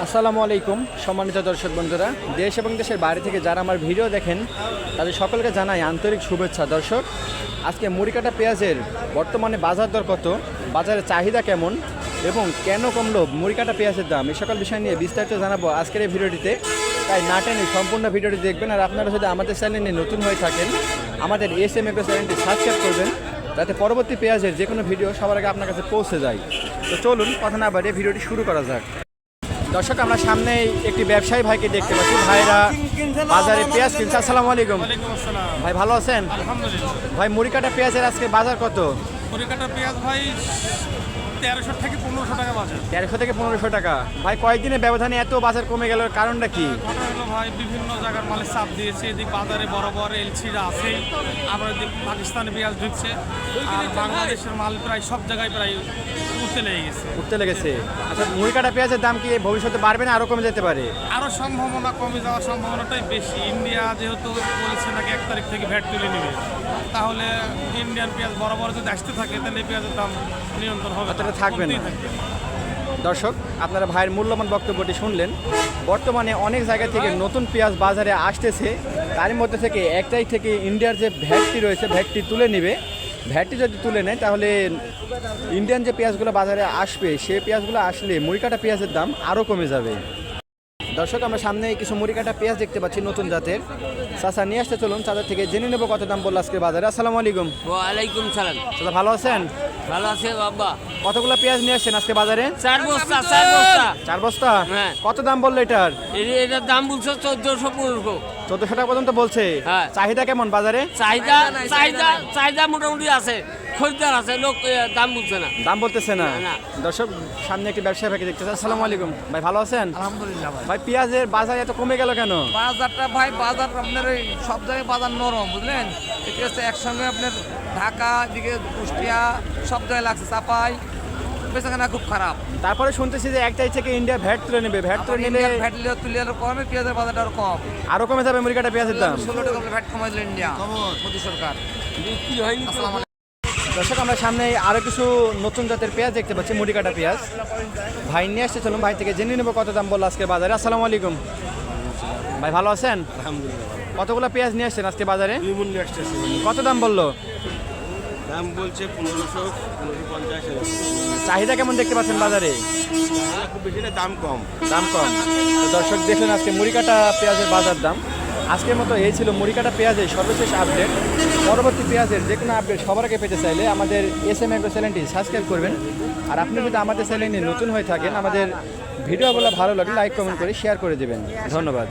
আসসালামু আলাইকুম, সম্মানিত দর্শক বন্ধুরা। দেশ এবং দেশের বাইরে থেকে যারা আমার ভিডিও দেখেন, তাদের সকলকে জানাই আন্তরিক শুভেচ্ছা। দর্শক, আজকে মুড়িকাটা পেঁয়াজের বর্তমানে বাজার দর কত, বাজারের চাহিদা কেমন, এবং কেন কমলো মুড়িকাটা পেঁয়াজের দাম? এই সকল বিষয় নিয়ে বিস্তারিত জানাব আজকের এই ভিডিওটিতে। তাই না টেনে সম্পূর্ণ ভিডিওটি দেখবেন, আর আপনারা যদি আমাদের চ্যানেলে নতুন হয়ে থাকেন, আমাদের এস এম এগ্রো চ্যানেলটি সাবস্ক্রাইব করবেন, যাতে পরবর্তী পেঁয়াজের যে কোনো ভিডিও সবার আগে আপনার কাছে পৌঁছে যায়। তো চলুন, কথা না বাড়িয়ে ভিডিওটি শুরু করা যাক। দর্শক আমরা সামনে একটি ব্যবসায়ী ভাইকে দেখতে পাচ্ছি। ভাইরা বাজারে পেঁয়াজ কিনছে। আসসালামু আলাইকুম। আসসালাম। ভাই ভালো আছেন? ভাই মুড়ি কাটা পেঁয়াজের আজকে বাজার কত? পরিকাটা পেঁয়াজ ভাই তেরোশো থেকে পনেরোশো টাকা বাজার। তেরোশো থেকে পনেরোশো টাকা। ভাই কয়েকদিনের ব্যবধানে এত বাজার কমে গেল কারণটা কি? ভাই বিভিন্ন জায়গার মালে চাপ দিয়েছে। এদিক বাজারে বড় বড় এলসিরা আছেই। আবার এদিক পাকিস্তানে পেঁয়াজ ঢুকছে। আর বাংলাদেশের মাল প্রায় সব জায়গায় প্রায় উঠতে লেগে গেছে। উঠতে লেগেছে। আচ্ছা মুড়ি কাটা পেঁয়াজের দাম কি ভবিষ্যতে বাড়বে না আরও কমে যেতে পারে? আরও সম্ভাবনা কমে যাওয়ার সম্ভাবনাটাই বেশি। ইন্ডিয়া যেহেতু বলেছে নাকি এক তারিখ থেকে ভ্যাট তুলে নেবে। তাহলে ইন্ডিয়ান পেঁয়াজ বড় বড় যদি আসতে থাকে তাহলে এই পেঁয়াজের দাম নিয়ন্ত্রণ হবে। অতটা থাকবে না। দর্শক আপনারা ভাইয়ের মূল্যবান বক্তব্যটি শুনলেন। বর্তমানে অনেক জায়গা থেকে নতুন পেঁয়াজ বাজারে আসতেছে। তার মধ্যে থেকে একটাই থেকে ইন্ডিয়ার যে ভ্যাটটি রয়েছে ভ্যাটটি তুলে নেবে। ভ্যাটটি যদি তুলে নেয় তাহলে ইন্ডিয়ান যে পেঁয়াজগুলো বাজারে আসবে সেই পেঁয়াজগুলো আসলে মুড়িকাটা পেঁয়াজের দাম আরও কমে যাবে। দর্শক আমরা সামনে কিছু মুড়িকাটা পেঁয়াজ দেখতে পাচ্ছি নতুন জাতের। চাচা নিয়ে আসতে চলুন। চাচা থেকে জেনে নেব কত দাম বলল আজকে বাজারে। আসসালামু আলাইকুম। ওয়ালাইকুম সালাম। চাচা ভালো আছেন? ভালো আছে বাবা। কতগুলো পেঁয়াজ নিয়ে আসছেন আজকে বাজারে? চার বস্তা চার বস্তা। চার বস্তা? হ্যাঁ। কত দাম বলল এটার? এটার দাম বলছে চোদ্দশো পনেরোশো। চোদ্দশো টাকা পর্যন্ত বলছে। হ্যাঁ। চাহিদা কেমন বাজারে? চাহিদা চাহিদা চাহিদা মোটামুটি আছে। খরিদ্দার আছে লোক দাম বলছে না। দাম বলতেছে না। না। দর্শক সামনে একটি ব্যবসায়ী ভাইকে দেখতেছে আসসালামু আলাইকুম। ভাই ভালো আছেন? আলহামদুলিল্লাহ ভাই। ভাই পেঁয়াজের বাজার এত কমে গেল কেন? বাজারটা ভাই বাজার আপনার এই সব জায়গায় বাজার নরম বুঝলেন? এটি হচ্ছে একসঙ্গে আপনার ঢাকা দিকে কুষ্টিয়া সব জায়গায় লাগছে। চাপাই বেচাকেনা খুব খারাপ। তারপরে শুনতেছি যে একটাই থেকে ইন্ডিয়া ভ্যাট তুলে নেবে। ভ্যাট তুলে নিলে ভ্যাট লিয়ে তুলে আরও কমে পেঁয়াজের বাজারটা আরও কম। আরও কমে যাবে মুরগিটা পেঁয়াজের দাম। ষোলো টাকা ভ্যাট কমাই দিল ইন্ডিয়া মোদী সরকার। বিক্রি হয়নি। দর্শক আমরা সামনে আরও কিছু নতুন জাতের পেঁয়াজ দেখতে পাচ্ছি মুড়ি কাটা পেঁয়াজ। ভাই নিয়ে আসতে চলুন ভাই থেকে জেনে নেব কত দাম বলল আজকে বাজারে। আসসালামু আলাইকুম। ভাই ভালো আছেন? কতগুলো পেঁয়াজ নিয়ে আসছেন আজকে বাজারে? কত দাম বলল? দাম বলছে পনেরোশো পনেরোশো পঞ্চাশ চাহিদা কেমন দেখতে পাচ্ছেন বাজারে? খুব বেশি না দাম কম। দাম কম। দর্শক দেখলেন আজকে মুড়িকাটা পেঁয়াজের বাজার দাম। আজকের মতো এই ছিল মুড়িকাটা পেঁয়াজের সর্বশেষ আপডেট। পরবর্তী পেঁয়াজের যে কোনো আপডেট সবার আগে পেতে চাইলে আমাদের এস এম এগ্রো চ্যানেলটি সাবস্ক্রাইব করবেন। আর আপনি যদি আমাদের চ্যানেলে নতুন হয়ে থাকেন আমাদের ভিডিওগুলো ভালো লাগলে লাইক কমেন্ট করে শেয়ার করে দেবেন। ধন্যবাদ।